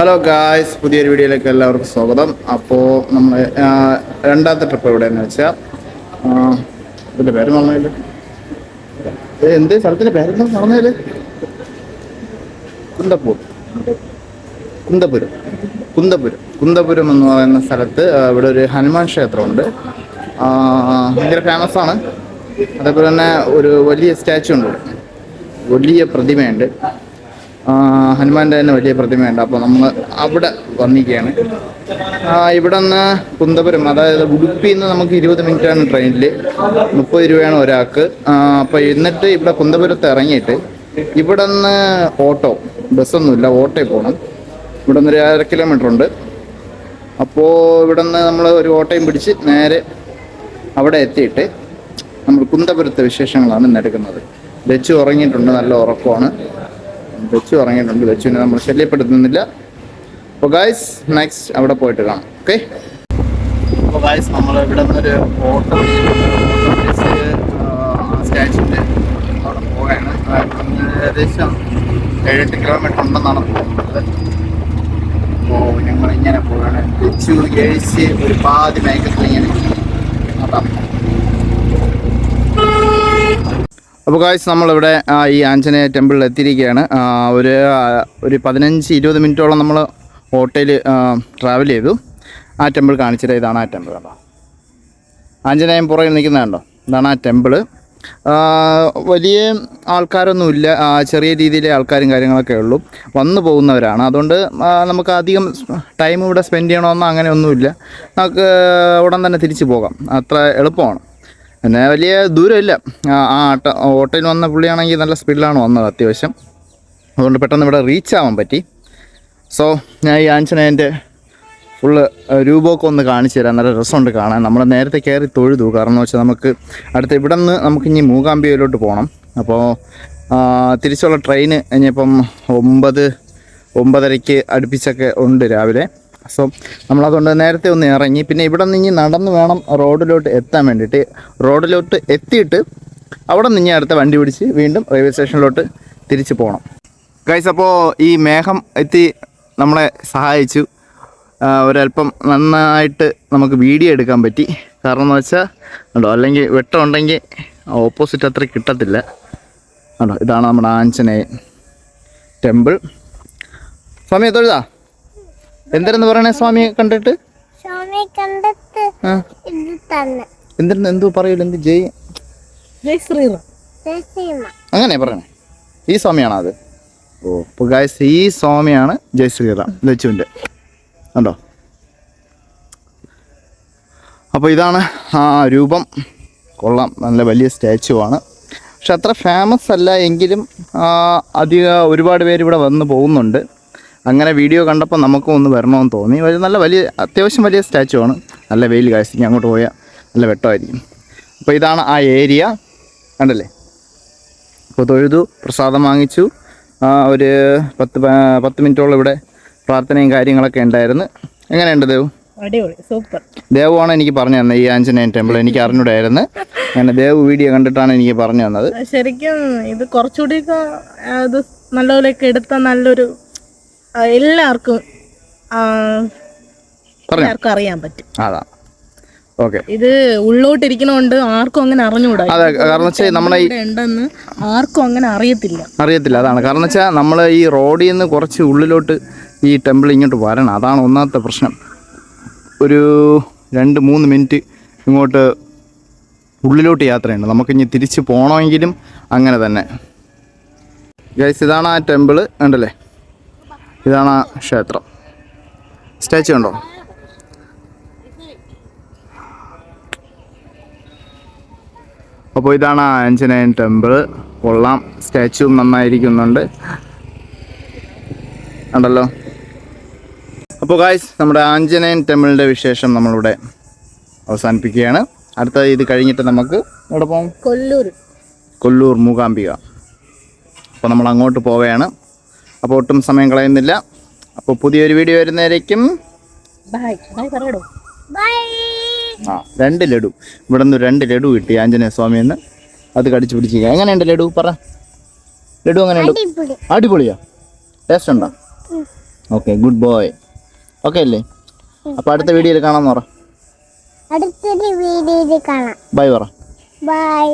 Hello guys പുതിയൊരു വീഡിയോയിലേക്ക് എല്ലാവർക്കും സ്വാഗതം. അപ്പോൾ നമ്മൾ രണ്ടാമത്തെ ട്രിപ്പ് എവിടെയെന്ന് വെച്ചാൽ ഇതിന്റെ പേര് പറഞ്ഞതിൽ എന്ത് സ്ഥലത്തിന്റെ പേരെന്താ പറഞ്ഞതിൽ കുന്തപ്പൂർ കുന്തപുരം. കുന്തപുരം. കുന്തപുരം എന്ന് പറയുന്ന സ്ഥലത്ത് ഇവിടെ ഒരു ഹനുമാൻ ക്ഷേത്രമുണ്ട്. ഭയങ്കര ഫേമസ് ആണ്. അതേപോലെ തന്നെ ഒരു വലിയ സ്റ്റാച്ചു ഉണ്ട് വലിയ പ്രതിമയുണ്ട്. ആ, ഹനുമാന്റെ തന്നെ വലിയ പ്രതിമയുണ്ട്. അപ്പോൾ നമ്മൾ അവിടെ വന്നിരിക്കുകയാണ്. ഇവിടെ നിന്ന് കുന്തപുരം അതായത് ഉടുപ്പിയിൽ നിന്ന് നമുക്ക് ഇരുപത് മിനിറ്റാണ് ട്രെയിനിൽ മുപ്പത് രൂപയാണ് ഒരാൾക്ക്. അപ്പോൾ എന്നിട്ട് ഇവിടെ കുന്തപുരത്ത് ഇറങ്ങിയിട്ട് ഇവിടെ നിന്ന് ഓട്ടോ ബസ്സൊന്നുമില്ല ഓട്ടോയിൽ പോകണം ഇവിടെ നിന്ന് ഒരു അര കിലോമീറ്റർ ഉണ്ട്. അപ്പോൾ ഇവിടെ നിന്ന് നമ്മൾ ഒരു ഓട്ടോയും പിടിച്ച് നേരെ അവിടെ എത്തിയിട്ട് നമ്മൾ കുന്തപുരത്തെ വിശേഷങ്ങളാണ് ഇന്ന് എടുക്കുന്നത്. ലച്ചു ഉറങ്ങിയിട്ടുണ്ട് നല്ല ഉറക്കമാണ്. ലച്ചു ഇറങ്ങിയിട്ടുണ്ട് ലച്ചുവിനെ നമ്മൾ ശല്യപ്പെടുത്തുന്നില്ല. അപ്പോൾ ഗായ്സ് നെക്സ്റ്റ് അവിടെ പോയിട്ട് കാണാം. ഓക്കെ അപ്പോൾ ഗായ്സ് നമ്മൾ ഇവിടെ നിന്നൊരു ഓട്ടോ സ്റ്റാച്ചുവിന്റെ അവിടെ പോവുകയാണ്. ഏകദേശം ഏഴെട്ട് കിലോമീറ്റർ ഉണ്ടെന്നാണ് തോന്നുന്നത്. അപ്പോൾ ഞങ്ങൾ ഇങ്ങനെ പോവുകയാണ്. ലച്ചു ഏഴ്ച ഒരു പാതി മയക്കത്തിൽ ഇങ്ങനെ അതാ അപ്പോൾ കാഴ്ച നമ്മളിവിടെ ഈ ആഞ്ജനേയ ടെമ്പിളിൽ എത്തിയിരിക്കുകയാണ്. ഒരു ഒരു പതിനഞ്ച് ഇരുപത് മിനിറ്റോളം നമ്മൾ ഓട്ടോയിൽ ട്രാവൽ ചെയ്തു. ആ ടെമ്പിൾ കാണിച്ചിട്ട് ഇതാണ് ആ ടെമ്പിൾ കണ്ടോ? ആഞ്ജനേയം പുറകിൽ നിൽക്കുന്നതുണ്ടോ ഇതാണ് ആ ടെമ്പിൾ വലിയ ആൾക്കാരൊന്നുമില്ല ചെറിയ രീതിയിലെ ആൾക്കാരും കാര്യങ്ങളൊക്കെ ഉള്ളൂ. വന്നു പോകുന്നവരാണ്. അതുകൊണ്ട് നമുക്ക് അധികം ടൈം ഇവിടെ സ്പെൻഡ് ചെയ്യണമെന്നോ അങ്ങനെയൊന്നുമില്ല. നമുക്ക് ഉടൻ തന്നെ തിരിച്ചു പോകാം. അത്ര എളുപ്പമാണ്. പിന്നെ വലിയ ദൂരമില്ല. ആ ആട്ട ഓട്ടോയിൽ വന്ന പുള്ളിയാണെങ്കിൽ നല്ല സ്പീഡിലാണ് വന്നത് അത്യാവശ്യം. അതുകൊണ്ട് പെട്ടെന്ന് ഇവിടെ റീച്ച് ആവാൻ പറ്റി. സോ ഞാൻ ഈ ആഞ്ജനേയന്റെ ഫുള്ള് രൂപമൊക്കെ ഒന്ന് കാണിച്ചു തരാം. നല്ല രസമുണ്ട് കാണാൻ. നമ്മൾ നേരത്തെ കയറി തൊഴുതു. കാരണം വെച്ചാൽ നമുക്ക് അടുത്ത ഇവിടെ നിന്ന് നമുക്ക് ഇനി മൂകാംബിയയിലോട്ട് പോകണം അപ്പോൾ തിരിച്ചുള്ള ട്രെയിന് ഇനിയിപ്പം ഒമ്പത് ഒമ്പതരയ്ക്ക് അടുപ്പിച്ചൊക്കെ ഉണ്ട് രാവിലെ. സോ നമ്മളതുകൊണ്ട് നേരത്തെ ഒന്ന് ഇറങ്ങി. പിന്നെ ഇവിടെ നിന്ന് ഇനി നടന്ന് വേണം റോഡിലോട്ട് എത്താൻ വേണ്ടിയിട്ട്. റോഡിലോട്ട് എത്തിയിട്ട് അവിടെ നിന്ന് അടുത്ത വണ്ടി പിടിച്ച് വീണ്ടും റെയിൽവേ സ്റ്റേഷനിലോട്ട് തിരിച്ച് പോകണം ഗൈസ് അപ്പോൾ ഈ മേഘം എത്തി നമ്മളെ സഹായിച്ചു. ഒരല്പം നന്നായിട്ട് നമുക്ക് വീഡിയോ എടുക്കാൻ പറ്റി. കാരണം എന്ന് വെച്ചാൽ ഉണ്ടോ അല്ലെങ്കിൽ വെട്ടമുണ്ടെങ്കിൽ ഓപ്പോസിറ്റ് അത്ര കിട്ടത്തില്ല. ഉണ്ടോ ഇതാണ് നമ്മുടെ ആഞ്ചനേയൻ ടെമ്പിൾ സമയത്തൊഴുതാ തൊഴുതാ എന്തായിരുന്നു പറയണേ സ്വാമിയെ കണ്ടിട്ട്? സ്വാമി കണ്ടിട്ട് ഇത് തന്നെ. എന്തിരുന്ന് എന്തോ പറയൂല എന്ത് ജയ് ജയ് ശ്രീറാം. അങ്ങനെ പറയണേ. ഈ സ്വാമിയാണോ അത്? ഓ അപ്പോൾ ഗായ്സ് ഈ സ്വാമിയാണ് ജയ് ശ്രീറാം ലച്ചുവിന്റെ ഉണ്ടോ അപ്പോൾ ഇതാണ് ആ രൂപം. കൊള്ളാം നല്ല വലിയ സ്റ്റാച്ചു ആണ്. പക്ഷെ അത്ര ഫേമസ് അല്ല എങ്കിലും അധികം അധിക ഒരുപാട് പേര് ഇവിടെ വന്ന് പോകുന്നുണ്ട്. അങ്ങനെ വീഡിയോ കണ്ടപ്പോൾ നമുക്കും ഒന്ന് വരണമെന്ന് തോന്നി. നല്ല വലിയ അത്യാവശ്യം വലിയ സ്റ്റാച്ചു ആണ്. നല്ല വെയിൽ കാഴ്ച ഇനി അങ്ങോട്ട് പോയാൽ നല്ല വെട്ടമായിരിക്കും. അപ്പോൾ ഇതാണ് ആ ഏരിയ. കണ്ടല്ലേ? അപ്പോൾ തൊഴുതു പ്രസാദം വാങ്ങിച്ചു. ആ, ഒരു പത്ത് പത്ത് മിനിറ്റോളം ഇവിടെ പ്രാർത്ഥനയും കാര്യങ്ങളൊക്കെ ഉണ്ടായിരുന്നു. എങ്ങനെയുണ്ട് ദേവ്? അടിപൊളി സൂപ്പർ. ദേവാണ് എനിക്ക് പറഞ്ഞു തന്നത് ഈ ആഞ്ജനേയൻ ടെമ്പിൾ എനിക്ക് അറിഞ്ഞൂടായിരുന്നു. അങ്ങനെ ദേവ് വീഡിയോ കണ്ടിട്ടാണ് എനിക്ക് പറഞ്ഞു തന്നത്. ശരിക്കും ഇത് കുറച്ചുകൂടി ഇത് നല്ലപോലെയൊക്കെ എടുത്ത നല്ലൊരു എല്ലാവർക്കും എല്ലാവർക്കും അറിയാൻ പറ്റും. അതാ. ഓക്കെ. ഇത് ഉള്ളോട്ടിരിക്കണോണ്ട് ആർക്കും അങ്ങനെ അറിഞ്ഞുകൂടാ. അതെ കാരണം വെച്ചാൽ ഉണ്ടെന്ന് ആർക്കും അങ്ങനെ അറിയത്തില്ല. അറിയത്തില്ല അതാണ്. കാരണം വെച്ചാൽ നമ്മൾ ഈ റോഡിൽ നിന്ന് കുറച്ച് ഉള്ളിലോട്ട് ഈ ടെമ്പിൾ ഇങ്ങോട്ട് വരണം. അതാണ് ഒന്നാമത്തെ പ്രശ്നം. ഒരു രണ്ട് മൂന്ന് മിനിറ്റ് ഇങ്ങോട്ട് ഉള്ളിലോട്ട് യാത്രയുണ്ട്. നമുക്കിനി തിരിച്ച് പോകണമെങ്കിലും അങ്ങനെ തന്നെ. ഗൈസ് ഇതാണ് ആ ടെമ്പിൾ ഉണ്ടല്ലേ ഇതാണ് ആ ക്ഷേത്രം. സ്റ്റാച്ചു ഉണ്ടോ? അപ്പോൾ ഇതാണ് ആഞ്ജനേയൻ ടെമ്പിൾ. കൊള്ളാം. സ്റ്റാച്ചുവും നന്നായിരിക്കുന്നുണ്ട്. ഉണ്ടല്ലോ. അപ്പോൾ ഗായ്സ് നമ്മുടെ ആഞ്ജനേയൻ ടെമ്പിളിന്റെ വിശേഷം നമ്മളിവിടെ അവസാനിപ്പിക്കുകയാണ്. അടുത്ത ഇത് കഴിഞ്ഞിട്ട് നമുക്ക് എവിടെ പോകാം കൊല്ലൂർ. കൊല്ലൂർ മൂകാംബിക. അപ്പോൾ നമ്മൾ അങ്ങോട്ട് പോവുകയാണ്. അപ്പോൾ ഒട്ടും സമയം കളയുന്നില്ല. അപ്പോൾ പുതിയൊരു വീഡിയോ വരുന്നതായിരിക്കും. ബൈ ബൈ പറയടോ. ബൈ ആ രണ്ട് ലഡു. ഇവിടെ നിന്ന് രണ്ട് ലഡു കിട്ടി ആഞ്ജനേയ സ്വാമിന്ന് അത് കടിച്ചു പിടിച്ചിരിക്കുക എങ്ങനെയുണ്ട് ലഡു? പറ. ലഡു എങ്ങനെയുണ്ട്? അടിപൊളി. അടിപൊളിയാ. ടേസ്റ്റ് ഉണ്ടോ? ഓക്കെ ഗുഡ് ബോയ് ഓക്കെ അല്ലേ? അപ്പോൾ അടുത്ത വീഡിയോയിൽ കാണാമെന്ന് പറ. അടുത്തൊരു വീഡിയോയിൽ കാണാം. ബൈ പറ. ബൈ